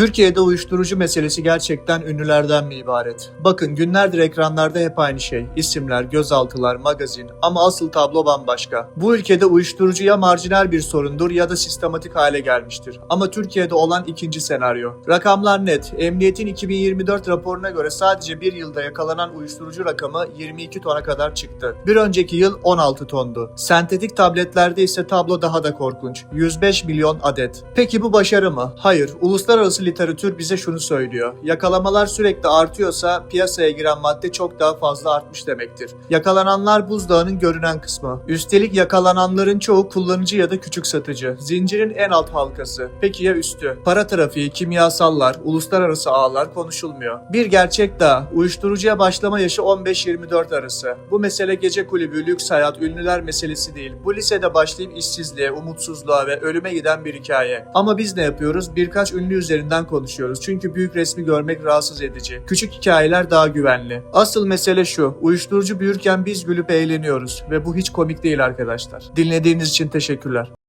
Türkiye'de uyuşturucu meselesi gerçekten ünlülerden mi ibaret? Bakın günlerdir ekranlarda hep aynı şey. İsimler, gözaltılar, magazin ama asıl tablo bambaşka. Bu ülkede uyuşturucu ya marjinal bir sorundur ya da sistematik hale gelmiştir. Ama Türkiye'de olan ikinci senaryo. Rakamlar net. Emniyetin 2024 raporuna göre sadece bir yılda yakalanan uyuşturucu rakamı 22 tona kadar çıktı. Bir önceki yıl 16 tondu. Sentetik tabletlerde ise tablo daha da korkunç. 105 milyon adet. Peki bu başarı mı? Hayır. Uluslararası literatür bize şunu söylüyor. Yakalamalar sürekli artıyorsa piyasaya giren madde çok daha fazla artmış demektir. Yakalananlar buzdağının görünen kısmı. Üstelik yakalananların çoğu kullanıcı ya da küçük satıcı. Zincirin en alt halkası. Peki ya üstü? Para trafiği, kimyasallar, uluslararası ağlar konuşulmuyor. Bir gerçek daha. Uyuşturucuya başlama yaşı 15-24 arası. Bu mesele gece kulübü, lüks hayat, ünlüler meselesi değil. Bu lisede başlayıp işsizliğe, umutsuzluğa ve ölüme giden bir hikaye. Ama biz ne yapıyoruz? Birkaç ünlü üzerinden konuşuyoruz. Çünkü büyük resmi görmek rahatsız edici. Küçük hikayeler daha güvenli. Asıl mesele şu. Uyuşturucu büyürken biz gülüp eğleniyoruz. Ve bu hiç komik değil arkadaşlar. Dinlediğiniz için teşekkürler.